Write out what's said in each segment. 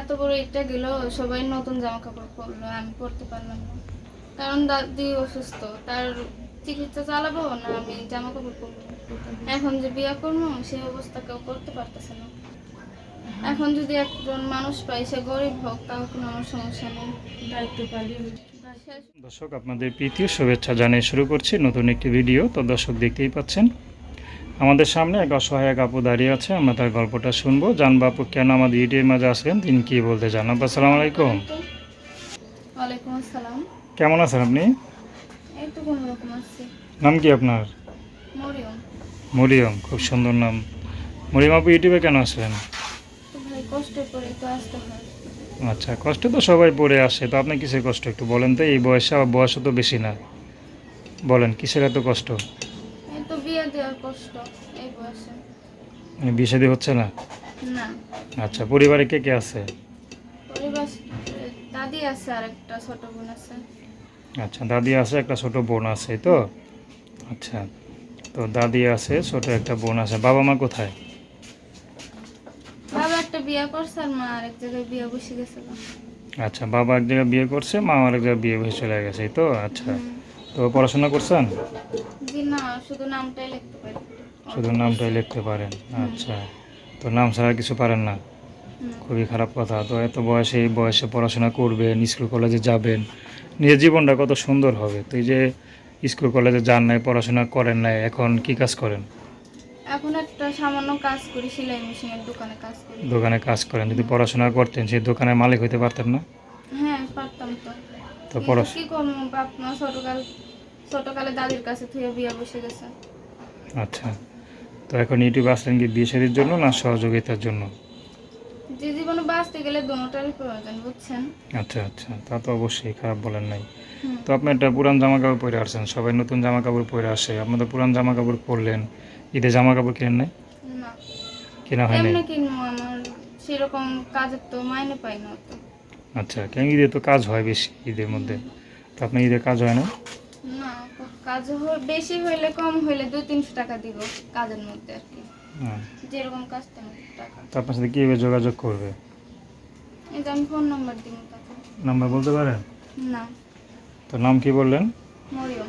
এত বড় এটা গেল সবাই নতুন জামা কাপড় পরলো আমি পরতে পারলাম না। কারণ দাদি অসুস্থ তার চিকিৎসা চালাবো না আমি জামা কাপড় পরবো? এখন যে বিয়ে করব সেই অবস্থা কেউ করতে পারতেছে না। এখন যদি একজন মানুষ পাই সে গরিব হোক তাও কোনো আমার সমস্যা নেই। দায়িত্ব পালি দর্শক আপনাদের প্রীতীয় শুভেচ্ছা জানিয়ে শুরু করছি নতুন একটি ভিডিও। তো দর্শক দেখতেই পাচ্ছেন আমাদের সামনে এক অসহায় এক আপু দাঁড়িয়ে আছে আমরা তার গল্পটা শুনব। জানব আপু কেন আমাদের ইউটিউবের মাঝে আসলেন তিনি কি বলতে চান? আপু আসসালামু আলাইকুম। ওয়ালাইকুম আসসালাম। কেমন আছেন আপনি? নাম কি আপনার? মরিয়ম। খুব সুন্দর নাম। মরিয়ম আপু ইউটিউবে কেন আসলেন? আচ্ছা কষ্ট তো সবাই পড়ে আসে তো আপনি কিসের কষ্ট একটু বলেন তো? এই বয়সে আবার বয়সও তো বেশি না। বলেন কিসের এত কষ্ট? দেওয়ার কষ্ট এই বয়সে। মানে বিয়ে শাদী হচ্ছে না? না। আচ্ছা পরিবারে কে কে আছে? পরিবার দাদি আছে আর একটা ছোট বোন আছে। আচ্ছা দাদি আছে একটা ছোট বোন আছে তো? আচ্ছা তো দাদি আছে ছোট একটা বোন আছে। বাবা মা কোথায়? বাবা একটা বিয়ে করছে আর মা আরেক জায়গায় বিয়ে বসে গেছিল আচ্ছা বাবা এক জায়গায় বিয়ে করছে মা আরেক জায়গায় বিয়ে হয়ে চলে গেছে তো? আচ্ছা। তো পড়াশোনা করছেন? জি না শুধু নামটাই লিখতে পারি। শুধু নামটাই লিখতে পারেন? আচ্ছা। তো নাম ছাড়া কিছু পারেন না? খুবই খারাপ কথা। তো এত বয়সে এই বয়সে পড়াশোনা করবেন স্কুল কলেজে যাবেন নিজের জীবনটা কত সুন্দর হবে। তো এই যে স্কুল কলেজে যান নাই পড়াশোনা করেন নাই এখন কি কাজ করেন? এখন একটা সামান্য কাজ করি সেলাই মেশিনের দোকানে কাজ করি। দোকানে কাজ করেন। যদি পড়াশোনা করতেন সেই দোকানের মালিক হইতে পারতেন না? হ্যাঁ পারতাম তো। তো কিন্তু পড়াশোনা কি করব? বাপ মা ছোটকাল ছোটকালে দাদির কাছে থেকে বিয়ে বসে গেছে। আচ্ছা। তো এখন ইউটিউবে আসলেন কি বিয়ে শাদির জন্য না সহযোগিতার জন্য? যে জীবনে বাঁচতে গেলে দোনোটারই প্রয়োজন বুঝছেন? আচ্ছা আচ্ছা। তা তো অবশ্যই খারাপ বলেন নাই। তো আপনি একটা পুরান জামা কাপড় পরে আসছেন সবাই নতুন জামা কাপড় পরে আসে। আপনি তো পুরান জামা কাপড় পরলেন ঈদে জামা কাপড় কিনেন নাই? না। কেনা হয় নাই সেরকম কাজের তো মাইনে পাই না তো আচ্ছা কেন ঈদে তো কাজ হয় বেশি ঈদের মধ্যে? তো আপনার ঈদে কাজ হয় না? না কাজ বেশি হইলে কম হইলে দুই তিনশো টাকা দিব কাজের মধ্যে আর কি। হ্যাঁ। যেরকম কাজ তেমন টাকা। তো আপনার সাথে কীভাবে যোগাযোগ করবে? এই যে আমি ফোন নাম্বার দিব নাম্বার বলতে পারেন? না। তো নাম কি বললেন? মরিয়ম।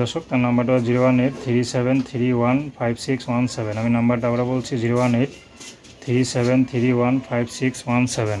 দর্শক তার নাম্বারটা zero one eight three seven three one five six one seven. আমি নাম্বারটা আবার বলছি zero one eight three seven three one five six one seven.